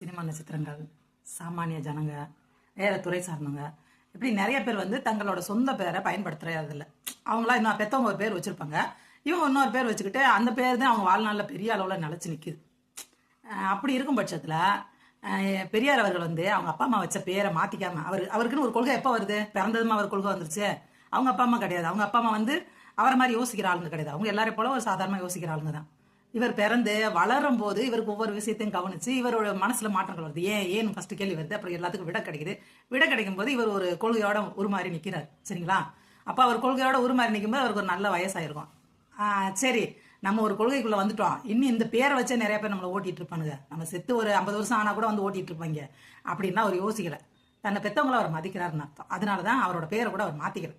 Cinema நட்சத்திரங்கள் சாமானிய ஜனங்க வேற துறை சார்ந்தவங்க. இப்படி நிறைய பேர் வந்து தங்களோட சொந்த பேரை பயன்படுத்துறதில்ல. அவங்களா இன்னும் பெத்தவங்க ஒரு பேர் வச்சிருப்பாங்க. இவங்க இன்னொரு பேர் வச்சுக்கிட்டு அந்த பேர் தான் அவங்க வாழ்நாளில் பெரிய அளவில் நிலச்சி நிற்குது அப்படி இருக்கும் பட்சத்தில் பெரியார் அவர்கள் வந்து அவங்க அப்பா அம்மா வச்ச பேரை மாற்றிக்காம அவர் அவருக்குன்னு ஒரு கொள்கை எப்போ வருது? பிறந்ததுமா அவர் கொள்கை வந்துருச்சு. அவங்க அப்பா அம்மா கிடையாது. அவங்க அப்பா அம்மா வந்து அவரை மாதிரி யோசிக்கிற ஆளுங்க கிடையாது. அவங்க எல்லாரையும் போல ஒரு சாதாரணமாக யோசிக்கிற ஆளுங்க தான் இவர் பிறந்து வளரும் போது இவருக்கு ஒவ்வொரு விஷயத்தையும் கவனிச்சு இவரோட மனசுல மாற்றங்கள் வருது. ஏன் ஏன் ஃபர்ஸ்ட் கேள்வி வருது? அப்புறம் எல்லாத்துக்கும் விட கிடைக்குது. விட கிடைக்கும் போது இவர் ஒரு கொள்கையோட உருமாறி நிற்கிறார் சரிங்களா? அப்போ அவர் கொள்கையோட உருமாறி நிற்கும்போது அவருக்கு ஒரு நல்ல வயசாயிருக்கும். சரி நம்ம ஒரு கொள்கைக்குள்ள வந்துட்டோம். இன்னும் இந்த பேரை வச்சே நிறைய பேர் நம்மளை ஓட்டிட்டு இருப்பானுங்க. நம்ம செத்து ஒரு ஐம்பது வருஷம் ஆனா கூட வந்து ஓட்டிட்டு இருப்பாங்க. அப்படின்னா அவர் யோசிக்கல. தன்னை பெத்தவங்கள அவர் மதிக்கிறாருன்னு அர்த்தம். அதனால தான் அவரோட பேரை கூட அவர் மாற்றிக்கிறார்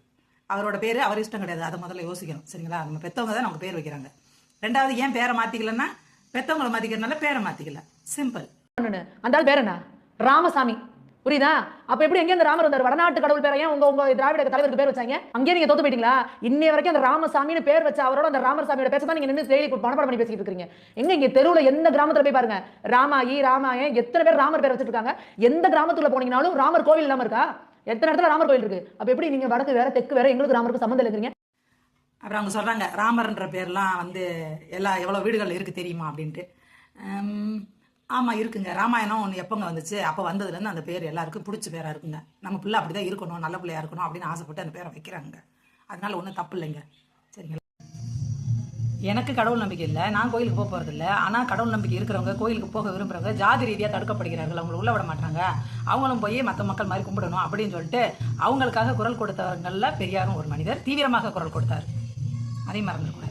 அவரோட பேர் அவர் இஷ்டம் கிடையாது. அதை முதல்ல யோசிக்கணும். சரிங்களா? நம்ம பெத்தவங்க தான் நமக்கு பேர் வைக்கிறாங்க. ரெண்டாவது ஏன் பேரை மாத்திக்கலன்னா பெத்தவங்களை மாத்திக்கிறதுனால பேரை மாத்திக்கல. சிம்பிள் அந்த ஆள் பேர் என்ன ராமசாமி. புரியுதா? அப்ப எப்படி எங்க அந்த ராமர் வந்தார்? வடநாட்டு கடவுள் பேரை உங்க உங்க திராவிட தலைவருக்கு பேர் வச்சாங்க? அங்கேயே நீங்க தோத்து போயிட்டீங்களா? இன்னைய வரைக்கும் அந்த ராமசாமின்னு பேர் வச்ச அவரோட அந்த ராமசாமியோட பேச தான் நீங்க நின்று டெய்லி பணப்படம் பண்ணி பேசிட்டு இருக்கீங்க. எங்க இங்க தெருவுல எந்த கிராமத்துல போய் பாருங்க. ராமாயி ராமாயன் எத்தனை பேர் ராமர் பேர் வச்சிட்டு இருக்காங்க எந்த கிராமத்துல போனீங்கனாலும் ராமர் கோவில் இல்லாம இருக்கா? எத்தனை இடத்துல ராமர் கோவில் இருக்கு? அப்ப எப்படி நீங்க வடக்கு வேற தெற்கு வேற எங்களுக்கு ராமருக்கு சம்மந்தம் இல்லைங்கிறீங்க? அப்புறம் அவங்க சொல்கிறாங்க ராமர்ன்ற பேர்லாம் வந்து எல்லா எவ்வளோ வீடுகள் இருக்குது தெரியுமா அப்படின்ட்டு. ஆமாம் இருக்குங்க. ராமாயணம் ஒன்று எப்போங்க வந்துச்சு? அப்போ வந்ததுலேருந்து அந்த பேர் எல்லாருக்கும் பிடிச்ச பேராக இருக்குங்க. நம்ம பிள்ளை அப்படிதான் இருக்கணும் நல்ல பிள்ளையாக இருக்கணும் அப்படின்னு ஆசைப்பட்டு அந்த பேரை வைக்கிறாங்க. அதனால ஒன்றும் தப்பு இல்லைங்க. சரிங்களா? எனக்கு கடவுள் நம்பிக்கை இல்லை. நான் கோயிலுக்கு போக போகிறது இல்லை. ஆனால் கடவுள் நம்பிக்கை இருக்கிறவங்க கோயிலுக்கு போக விரும்புறவங்க ஜாதி ரீதியாக தடுக்கப்படுகிறார்கள். அவங்களை உள்ள விட மாட்டாங்க. அவங்களும் போய் மற்ற மக்கள் மாதிரி கும்பிடணும் அப்படின்னு சொல்லிட்டு அவங்களுக்காக குரல் கொடுத்தவங்களில் பெரியாரும் ஒரு மனிதர். தீவிரமாக குரல் கொடுத்தார். அதையும் மறந்துடக்கூடாது